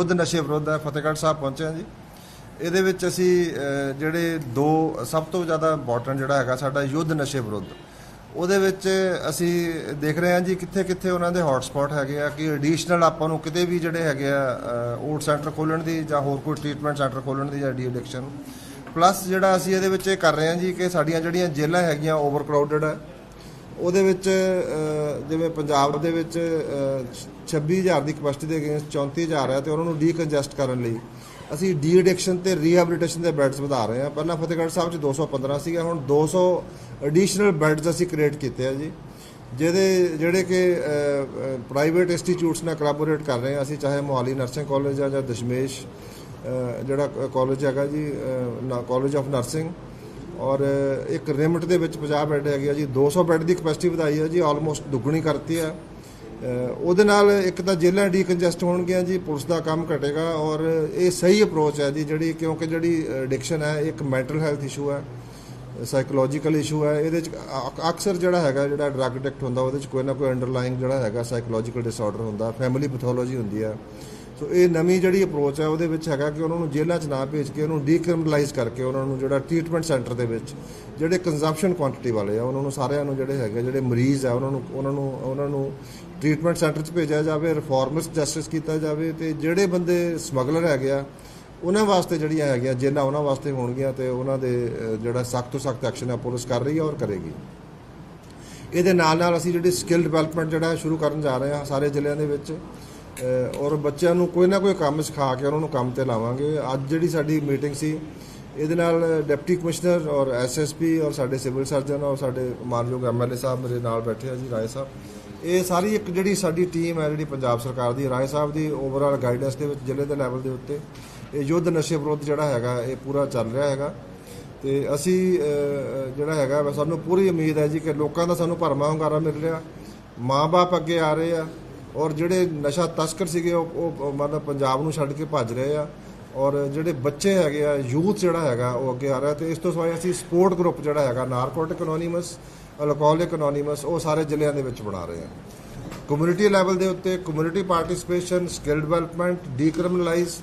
ਯੁੱਧ ਨਸ਼ੇ ਵਿਰੁੱਧ ਹੈ ਫਤਿਹਗੜ੍ਹ ਸਾਹਿਬ ਪਹੁੰਚੇ ਹਾਂ ਜੀ। ਇਹਦੇ ਵਿੱਚ ਅਸੀਂ ਜਿਹੜੇ ਦੋ ਸਭ ਤੋਂ ਜ਼ਿਆਦਾ ਇੰਪੋਰਟੈਂਟ ਜਿਹੜਾ ਹੈਗਾ ਸਾਡਾ ਯੁੱਧ ਨਸ਼ੇ ਵਿਰੁੱਧ। ਉਹਦੇ ਵਿੱਚ ਅਸੀਂ ਦੇਖ ਰਹੇ ਹਾਂ ਜੀ ਕਿੱਥੇ ਕਿੱਥੇ ਉਹਨਾਂ ਦੇ ਹੌਟ ਹੈਗੇ ਆ, ਕਿ ਐਡੀਸ਼ਨਲ ਆਪਾਂ ਨੂੰ ਕਿਤੇ ਵੀ ਜਿਹੜੇ ਹੈਗੇ ਆ ਓਟ ਸੈਂਟਰ ਖੋਲਣ ਦੀ ਜਾਂ ਹੋਰ ਕੋਈ ਟ੍ਰੀਟਮੈਂਟ ਸੈਂਟਰ ਖੋਲਣ ਦੀ ਜਾਂ ਡੀ ਐਡਿਕਸ਼ਨ ਪਲੱਸ ਜਿਹੜਾ ਅਸੀਂ ਇਹਦੇ ਵਿੱਚ ਇਹ ਕਰ ਰਹੇ ਹਾਂ ਜੀ ਕਿ ਸਾਡੀਆਂ ਜਿਹੜੀਆਂ ਜੇਲ੍ਹਾਂ ਹੈਗੀਆਂ ਓਵਰਕਰਾਊਡਡ ਹੈ ਉਹਦੇ ਵਿੱਚ ਜਿਵੇਂ ਪੰਜਾਬ ਦੇ ਵਿੱਚ ਅਹ, 26000 ਦੀ ਕਪੈਸਿਟੀ ਦੇ ਅਗੇਂਸਟ 34000 ਹੈ ਤੇ ਉਹਨਾਂ ਨੂੰ ਡੀਕੰਜੈਸਟ ਕਰਨ ਲਈ ਅਸੀਂ ਡੀ ਐਡਿਕਸ਼ਨ ਤੇ ਰੀਹੈਬਿਲਿਟੇਸ਼ਨ ਦੇ ਬੈੱਡਸ ਵਧਾ ਰਹੇ ਹਾਂ। ਪਹਿਲਾਂ ਫਤਿਹਗੜ੍ਹ ਸਾਹਿਬ 'ਚ 215 ਸੀਗਾ ਹੁਣ 200 ਐਡੀਸ਼ਨਲ ਬੈੱਡਸ ਅਸੀਂ ਕ੍ਰੀਏਟ ਕੀਤੇ ਆ ਜੀ। ਜਿਹਦੇ ਜਿਹੜੇ ਕਿ ਪ੍ਰਾਈਵੇਟ ਇੰਸਟੀਚਿਊਟਸ ਨਾਲ ਕੋਲੈਬੋਰੇਟ ਕਰ ਰਹੇ ਹਾਂ ਅਸੀਂ ਚਾਹੇ ਮੋਹਾਲੀ ਨਰਸਿੰਗ ਕਾਲਜ ਆ ਜਾਂ ਦਸ਼ਮੇਸ਼ ਜਿਹੜਾ ਕਾਲਜ ਹੈਗਾ ਜੀ ਕਾਲਜ ਆਫ ਨਰਸਿੰਗ ਔਰ ਇੱਕ ਰਿਮਟ ਦੇ ਵਿੱਚ 50 ਬੈੱਡ ਹੈਗੇ ਆ ਜੀ 200 ਬੈੱਡ ਦੀ ਕਪੈਸਿਟੀ ਵਧਾਈ ਹੈ ਜੀ ਆਲਮੋਸਟ ਦੁੱਗਣੀ ਕਰਤੀ ਆ। ਉਹਦੇ ਨਾਲ ਇੱਕ ਤਾਂ ਜੇਲ੍ਹਾਂ ਡੀਕੰਜੈਸਟ ਹੋਣਗੀਆਂ ਜੀ, ਪੁਲਿਸ ਦਾ ਕੰਮ ਘਟੇਗਾ ਔਰ ਇਹ ਸਹੀ ਅਪਰੋਚ ਹੈ ਜੀ, ਜਿਹੜੀ ਕਿਉਂਕਿ ਜਿਹੜੀ ਐਡਿਕਸ਼ਨ ਹੈ ਇਹ ਇੱਕ ਮੈਂਟਲ ਹੈਲਥ ਇਸ਼ੂ ਹੈ ਸਾਈਕੋਲੋਜੀਕਲ ਇਸ਼ੂ ਹੈ ਇਹਦੇ ਚ ਅਕਸਰ ਜਿਹੜਾ ਹੈਗਾ, ਜਿਹੜਾ ਡਰੱਗ ਐਡਿਕਟ ਹੁੰਦਾ, ਉਹਦੇ ਚ ਕੋਈ ਨਾ ਕੋਈ ਅੰਡਰਲਾਈਂਗ ਜਿਹੜਾ ਹੈਗਾ ਸਾਈਕੋਲੋਜੀਕਲ ਡਿਸਆਰਡਰ ਹੁੰਦਾ ਫੈਮਿਲੀ ਪੈਥੋਲੋਜੀ ਹੁੰਦੀ ਹੈ ਸੋ ਇਹ ਨਵੀਂ ਜਿਹੜੀ ਅਪਰੋਚ ਹੈ, ਉਹਦੇ ਵਿੱਚ ਹੈਗਾ ਕਿ ਉਹਨਾਂ ਨੂੰ ਜੇਲ੍ਹਾਂ 'ਚ ਨਾ ਭੇਜ ਕੇ ਉਹਨੂੰ ਡੀਕ੍ਰਿਮਨਲਾਈਜ਼ ਕਰਕੇ ਉਹਨਾਂ ਨੂੰ ਜਿਹੜਾ ਟ੍ਰੀਟਮੈਂਟ ਸੈਂਟਰ ਦੇ ਵਿੱਚ, ਜਿਹੜੇ ਕੰਜ਼ੰਪਸ਼ਨ ਕੁਆਂਟੀਟੀ ਵਾਲੇ ਆ, ਉਹਨਾਂ ਨੂੰ ਸਾਰਿਆਂ ਨੂੰ ਜਿਹੜੇ ਹੈਗੇ ਜਿਹੜੇ ਮਰੀਜ਼ ਆ, ਉਹਨਾਂ ਨੂੰ ਉਹਨਾਂ ਨੂੰ ਉਹਨਾਂ ਨੂੰ ਟ੍ਰੀਟਮੈਂਟ ਸੈਂਟਰ 'ਚ ਭੇਜਿਆ ਜਾਵੇ ਰਿਫਾਰਮਿਸਟ ਜਸਟਿਸ ਕੀਤਾ ਜਾਵੇ ਤੇ ਜਿਹੜੇ ਬੰਦੇ ਸਮਗਲਰ ਹੈਗੇ ਆ, ਉਹਨਾਂ ਵਾਸਤੇ ਜਿਹੜੀਆਂ ਹੈਗੀਆਂ ਜੇਲ੍ਹਾਂ, ਉਹਨਾਂ ਵਾਸਤੇ ਹੋਣਗੀਆਂ ਤੇ ਉਹਨਾਂ ਦੇ ਜਿਹੜਾ ਸਖਤ ਤੋਂ ਸਖਤ ਐਕਸ਼ਨ ਹੈ ਪੁਲਿਸ ਕਰ ਰਹੀ ਹੈ ਔਰ ਕਰੇਗੀ। ਇਹਦੇ ਨਾਲ ਨਾਲ ਅਸੀਂ ਜਿਹੜੀ ਸਕਿੱਲ ਡਿਵੈਲਪਮੈਂਟ ਜਿਹੜਾ ਸ਼ੁਰੂ ਕਰਨ ਜਾ ਰਹੇ ਹਾਂ ਸਾਰੇ ਜ਼ਿਲ੍ਹਿਆਂ ਦੇ ਵਿੱਚ ਔਰ ਬੱਚਿਆਂ ਨੂੰ ਕੋਈ ਨਾ ਕੋਈ ਕੰਮ ਸਿਖਾ ਕੇ ਉਹਨਾਂ ਨੂੰ ਕੰਮ ਤੇ ਲਾਵਾਂਗੇ। ਅੱਜ ਜਿਹੜੀ ਸਾਡੀ ਮੀਟਿੰਗ ਸੀ, ਇਹਦੇ ਨਾਲ ਡਿਪਟੀ ਕਮਿਸ਼ਨਰ ਔਰ ਐਸਐਸਪੀ ਔਰ ਸਾਡੇ ਸਿਵਲ ਸਰਜਨ ਔਰ ਸਾਡੇ ਮਾਨਯੋਗ ਐਮਐਲਏ ਸਾਹਿਬ ਮੇਰੇ ਨਾਲ ਬੈਠੇ ਆ ਜੀ, ਰਾਏ ਸਾਹਿਬ। ਇਹ ਸਾਰੀ ਇੱਕ ਜਿਹੜੀ ਸਾਡੀ ਟੀਮ ਹੈ, ਜਿਹੜੀ ਪੰਜਾਬ ਸਰਕਾਰ ਦੀ, ਰਾਏ ਸਾਹਿਬ ਦੀ ਓਵਰਆਲ ਗਾਈਡੈਂਸ ਦੇ ਵਿੱਚ ਜ਼ਿਲ੍ਹੇ ਦੇ ਲੈਵਲ ਦੇ ਉੱਤੇ, ਇਹ ਯੁੱਧ ਨਸ਼ੇ ਵਿਰੁੱਧ ਜਿਹੜਾ ਹੈਗਾ, ਇਹ ਪੂਰਾ ਚੱਲ ਰਿਹਾ ਹੈਗਾ। ਤੇ ਅਸੀਂ ਜਿਹੜਾ ਹੈਗਾ, ਸਾਨੂੰ ਪੂਰੀ ਉਮੀਦ ਹੈ ਜੀ ਕਿ ਲੋਕਾਂ ਦਾ ਸਾਨੂੰ ਭਰਮਾ ਹੁੰਗਾਰਾ ਮਿਲ ਰਿਹਾ। ਮਾਂ-ਬਾਪ ਅੱਗੇ ਆ ਰਹੇ ਆ ਔਰ ਜਿਹੜੇ ਨਸ਼ਾ ਤਸਕਰ ਸੀਗੇ, ਉਹ ਉਹ ਮਤਲਬ ਪੰਜਾਬ ਨੂੰ ਛੱਡ ਕੇ ਭੱਜ ਰਹੇ ਆ। ਔਰ ਜਿਹੜੇ ਬੱਚੇ ਹੈਗੇ ਆ, ਯੂਥ ਜਿਹੜਾ ਹੈਗਾ, ਉਹ ਅੱਗੇ ਆ ਰਿਹਾ। ਤੇ ਇਸ ਤੋਂ ਸਿਵਾਏ ਅਸੀਂ ਸਪੋਰਟ ਗਰੁੱਪ ਜਿਹੜਾ ਹੈਗਾ, ਨਾਰਕੋਟਿਕ ਅਨੋਨਿਮਸ ਅਲਕੋਹਲਿਕ ਅਨੋਨਿਮਸ ਉਹ ਸਾਰੇ ਜ਼ਿਲ੍ਹਿਆਂ ਦੇ ਵਿੱਚ ਬਣਾ ਰਹੇ ਆ। ਕਮਿਊਨਿਟੀ ਲੈਵਲ ਦੇ ਉੱਤੇ community participation, skill development, decriminalize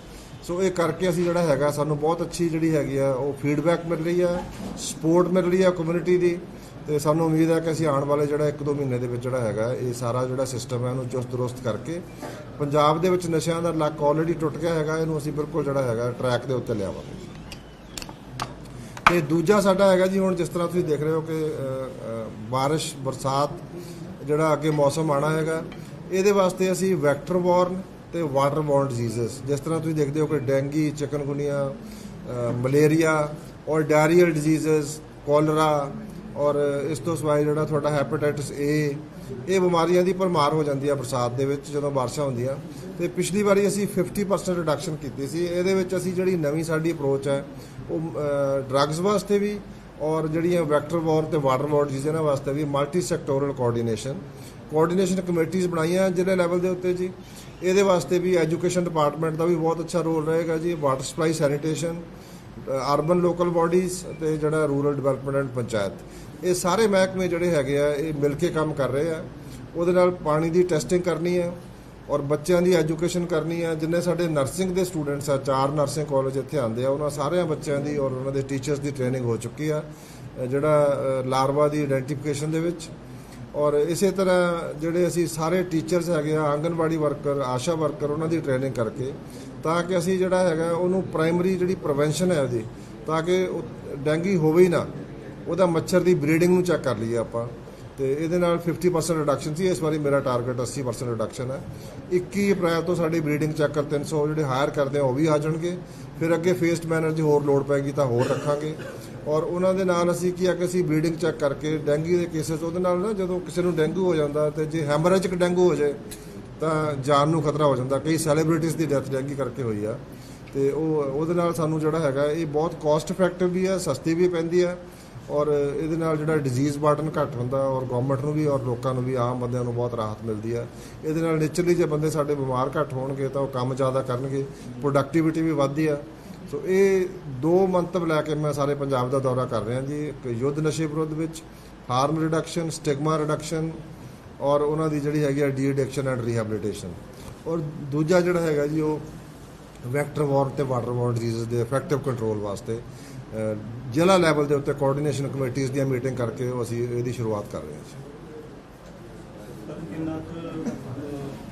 so ਇਹ ਕਰਕੇ ਅਸੀਂ ਜਿਹੜਾ ਹੈਗਾ ਸਾਨੂੰ ਬਹੁਤ ਅੱਛੀ ਜਿਹੜੀ ਹੈਗੀ ਆ ਉਹ ਫੀਡਬੈਕ ਮਿਲ ਰਹੀ ਆ ਸਪੋਰਟ ਮਿਲ ਰਹੀ ਆ ਕਮਿਊਨਿਟੀ ਦੀ ਤੇ ਸਾਨੂੰ ਉਮੀਦ ਹੈ ਕਿ ਅਸੀਂ ਆਉਣ ਵਾਲੇ ਜਿਹੜਾ 1-2 ਮਹੀਨੇ ਦੇ ਵਿੱਚ ਜਿਹੜਾ ਹੈਗਾ ਇਹ ਸਾਰਾ ਜਿਹੜਾ ਸਿਸਟਮ ਹੈ ਇਹਨੂੰ ਚੁਸਤ ਦਰੁਸਤ ਕਰਕੇ ਪੰਜਾਬ ਦੇ ਵਿੱਚ ਨਸ਼ਿਆਂ ਦਾ ਲੱਕ ਆਲਰੇਡੀ ਟੁੱਟ ਗਿਆ ਹੈਗਾ ਇਹਨੂੰ ਅਸੀਂ ਬਿਲਕੁਲ ਜਿਹੜਾ ਹੈਗਾ ਟਰੈਕ ਦੇ ਉੱਤੇ ਲਿਆਵਾਂਗੇ। ਤੇ ਦੂਜਾ ਸਾਡਾ ਹੈਗਾ ਜੀ ਹੁਣ ਜਿਸ ਤਰ੍ਹਾਂ ਤੁਸੀਂ ਦੇਖ ਰਹੇ ਹੋ ਕਿ ਅ, ਬਾਰਿਸ਼ ਬਰਸਾਤ ਜਿਹੜਾ ਅੱਗੇ ਮੌਸਮ ਆਣਾ ਹੈਗਾ ਇਹਦੇ ਵਾਸਤੇ ਅਸੀਂ ਵੈਕਟਰ ਬੋਰਨ ਤੇ ਵਾਟਰ ਬੋਰਨ ਡਿਜ਼ੀਜ਼ਸ ਜਿਸ ਤਰ੍ਹਾਂ ਤੁਸੀਂ ਦੇਖਦੇ ਹੋ ਕਿ ਡੈਂਗੀ, ਚਿਕਨਗੁਨੀਆ ਮਲੇਰੀਆ ਔਰ ਡਾਇਰੀਅਲ ਡਿਜ਼ੀਜ਼ਸ ਕੋਲਰਾ ਔਰ ਇਸ ਤੋਂ ਸਿਵਾਏ ਜਿਹੜਾ ਤੁਹਾਡਾ ਹੈਪੇਟਾਈਟਸ ਏ ਇਹ ਬਿਮਾਰੀਆਂ ਦੀ ਭਰਮਾਰ ਹੋ ਜਾਂਦੀ ਆ ਬਰਸਾਤ ਦੇ ਵਿੱਚ ਜਦੋਂ ਬਾਰਿਸ਼ਾਂ ਹੁੰਦੀਆਂ। ਤੇ ਪਿਛਲੀ ਵਾਰੀ ਅਸੀਂ 50% ਰਿਡਕਸ਼ਨ ਕੀਤੀ ਸੀ। ਇਹਦੇ ਵਿੱਚ ਅਸੀਂ ਜਿਹੜੀ ਨਵੀਂ ਸਾਡੀ ਅਪਰੋਚ ਹੈ, ਉਹ ਡਰੱਗਸ ਵਾਸਤੇ ਵੀ ਔਰ ਜਿਹੜੀਆਂ ਵੈਕਟਰ ਵਾਰ ਤੇ ਵਾਟਰ ਵਾਰ ਇਹਨਾਂ ਵਾਸਤੇ ਵੀ ਮਲਟੀ ਸੈਕਟੋਰਲ ਕੋਆਰਡੀਨੇਸ਼ਨ ਕੋਆਰਡੀਨੇਸ਼ਨ ਕਮੇਟੀਆਂ ਬਣਾਈਆਂ ਜ਼ਿਲ੍ਹੇ ਲੈਵਲ ਦੇ ਉੱਤੇ ਜੀ। ਇਹਦੇ ਵਾਸਤੇ ਵੀ ਐਜੂਕੇਸ਼ਨ ਡਿਪਾਰਟਮੈਂਟ ਦਾ ਵੀ ਬਹੁਤ ਅੱਛਾ ਰੋਲ ਰਹੇਗਾ ਜੀ। Water supply sanitation urban local bodies ਤੇ ਜਿਹੜਾ ਰੂਰਲ ਡਿਵੈਲਪਮੈਂਟ ਐਂਡ ਪੰਚਾਇਤ। ਇਹ ਸਾਰੇ ਮਹਿਕਮੇ ਜਿਹੜੇ ਹੈਗੇ ਆ, ਇਹ ਮਿਲ ਕੇ ਕੰਮ ਕਰ ਰਹੇ ਆ। ਉਹਦੇ ਨਾਲ ਪਾਣੀ ਦੀ ਟੈਸਟਿੰਗ ਕਰਨੀ ਹੈ। ਔਰ ਬੱਚਿਆਂ ਦੀ ਐਜੂਕੇਸ਼ਨ ਕਰਨੀ ਆ, ਜਿੰਨੇ ਸਾਡੇ ਨਰਸਿੰਗ ਦੇ ਸਟੂਡੈਂਟਸ ਆ, ਚਾਰ ਨਰਸਿੰਗ ਕਾਲਜ ਇੱਥੇ ਆਉਂਦੇ ਆ, ਉਹਨਾਂ ਸਾਰਿਆਂ ਬੱਚਿਆਂ ਦੀ ਔਰ ਉਹਨਾਂ ਦੇ ਟੀਚਰਸ ਦੀ ਟ੍ਰੇਨਿੰਗ ਹੋ ਚੁੱਕੀ ਆ ਜਿਹੜਾ ਲਾਰਵਾ ਦੀ ਆਇਡੈਂਟੀਫਿਕੇਸ਼ਨ ਦੇ ਵਿੱਚ। ਔਰ ਇਸੇ ਤਰ੍ਹਾਂ ਜਿਹੜੇ ਅਸੀਂ ਸਾਰੇ ਟੀਚਰਸ ਹੈਗੇ ਆ, ਆਂਗਨਵਾੜੀ ਵਰਕਰ, ਆਸ਼ਾ ਵਰਕਰ, ਉਹਨਾਂ ਦੀ ਟ੍ਰੇਨਿੰਗ ਕਰਕੇ, ਤਾਂ ਕਿ ਅਸੀਂ ਜਿਹੜਾ ਹੈਗਾ, ਉਹਨੂੰ ਪ੍ਰਾਇਮਰੀ ਜਿਹੜੀ ਪ੍ਰੀਵੈਂਸ਼ਨ ਹੈ ਉਹਦੀ, ਤਾਂ ਕਿ ਉਹ ਡੈਂਗੀ ਹੋਵੇ ਹੀ ਨਾ, ਉਹਦਾ ਮੱਛਰ ਦੀ ਬਰੀਡਿੰਗ ਨੂੰ ਚੈੱਕ ਕਰ ਲਈਏ ਆਪਾਂ। ਤੇ ਇਹਦੇ ਨਾਲ 50% ਰਿਡਕਸ਼ਨ ਸੀ। ਇਸ ਵਾਰੀ ਮੇਰਾ ਟਾਰਗੇਟ 80% ਰਿਡਕਸ਼ਨ ਹੈ। 21 ਅਪ੍ਰੈਲ ਤੋਂ ਸਾਡੀ ਬਰੀਡਿੰਗ ਚੈੱਕਰ 300 ਜਿਹੜੇ ਹਾਇਰ ਕਰਦੇ ਆ, ਉਹ ਵੀ ਆ ਜਾਣਗੇ। ਫਿਰ ਅੱਗੇ ਫੇਸਡ ਮੈਨਰ ਦੀ ਹੋਰ ਲੋਡ ਪੈਗੀ ਤਾਂ ਹੋਰ ਰੱਖਾਂਗੇ। ਔਰ ਉਹਨਾਂ ਦੇ ਨਾਲ ਅਸੀਂ ਕੀ ਆ ਕਿ ਅਸੀਂ ਬਰੀਡਿੰਗ ਚੈੱਕ ਕਰਕੇ ਡੈਂਗੂ ਦੇ ਕੇਸਸ ਉਹਦੇ ਨਾਲ ਨਾ ਜਦੋਂ ਕਿਸੇ ਨੂੰ ਡੈਂਗੂ ਹੋ ਜਾਂਦਾ ਤੇ ਜੇ ਹੈਮਰੇਜਿਕ ਡੈਂਗੂ ਹੋ ਜਾਏ, ਤਾਂ ਜਾਨ ਨੂੰ ਖਤਰਾ ਹੋ ਜਾਂਦਾ। ਕਈ ਸੈਲੀਬ੍ਰਿਟੀਜ਼ ਦੀ ਡੈਥ ਡੈਂਗੀ ਕਰਕੇ ਹੋਈ ਆ। ਤੇ ਉਹ, ਉਹਦੇ ਨਾਲ ਸਾਨੂੰ ਜਿਹੜਾ ਹੈਗਾ, ਇਹ ਬਹੁਤ ਕਾਸਟ ਇਫੈਕਟਿਵ ਵੀ ਹੈ ਸਸਤੀ ਵੀ ਪੈਂਦੀ ਆ। ਔਰ ਇਹਦੇ ਨਾਲ ਜਿਹੜਾ ਡਿਜ਼ੀਜ਼ ਬਾਰਡਨ ਘੱਟ ਹੁੰਦਾ ਔਰ ਗਵਰਨਮੈਂਟ ਨੂੰ ਵੀ ਔਰ ਲੋਕਾਂ ਨੂੰ ਵੀ, ਆਮ ਬੰਦਿਆਂ ਨੂੰ ਬਹੁਤ ਰਾਹਤ ਮਿਲਦੀ ਹੈ ਇਹਦੇ ਨਾਲ ਨੇਚਰਲੀ ਜੇ ਬੰਦੇ ਸਾਡੇ ਬਿਮਾਰ ਘੱਟ ਹੋਣਗੇ ਤਾਂ ਉਹ ਕੰਮ ਜ਼ਿਆਦਾ ਕਰਨਗੇ ਪ੍ਰੋਡਕਟਿਵਿਟੀ ਵੀ ਵੱਧਦੀ ਆ। ਸੋ ਇਹ ਦੋ ਮੰਤਵ ਲੈ ਕੇ ਮੈਂ ਸਾਰੇ ਪੰਜਾਬ ਦਾ ਦੌਰਾ ਕਰ ਰਿਹਾ ਜੀ। ਇੱਕ ਯੁੱਧ ਨਸ਼ੇ ਵਿਰੁੱਧ ਵਿੱਚ ਹਾਰਮ ਰਿਡਕਸ਼ਨ ਸਟਿਗਮਾ ਰਿਡਕਸ਼ਨ ਔਰ ਉਹਨਾਂ ਦੀ ਜਿਹੜੀ ਹੈਗੀ ਆ ਡੀ ਐਡਿਕਸ਼ਨ ਐਂਡ ਰੀਹੈਬਿਲਿਟੇਸ਼ਨ ਔਰ ਦੂਜਾ ਜਿਹੜਾ ਹੈਗਾ ਜੀ, ਉਹ ਵੈਕਟਰ ਵਾਰ ਤੇ ਵਾਟਰ ਵਾਰ ਡਿਜ਼ੀਜ਼ ਦੇ ਇਫੈਕਟਿਵ ਕੰਟਰੋਲ ਵਾਸਤੇ ਜ਼ਿਲ੍ਹਾ ਲੈਵਲ ਦੇ ਉੱਤੇ ਕੋਆਰਡੀਨੇਸ਼ਨ ਕਮੇਟੀਆਂ ਦੀਆਂ ਮੀਟਿੰਗ ਕਰਕੇ ਉਹ ਅਸੀਂ ਇਹਦੀ ਸ਼ੁਰੂਆਤ ਕਰ ਰਹੇ ਹਾਂ ਜੀ।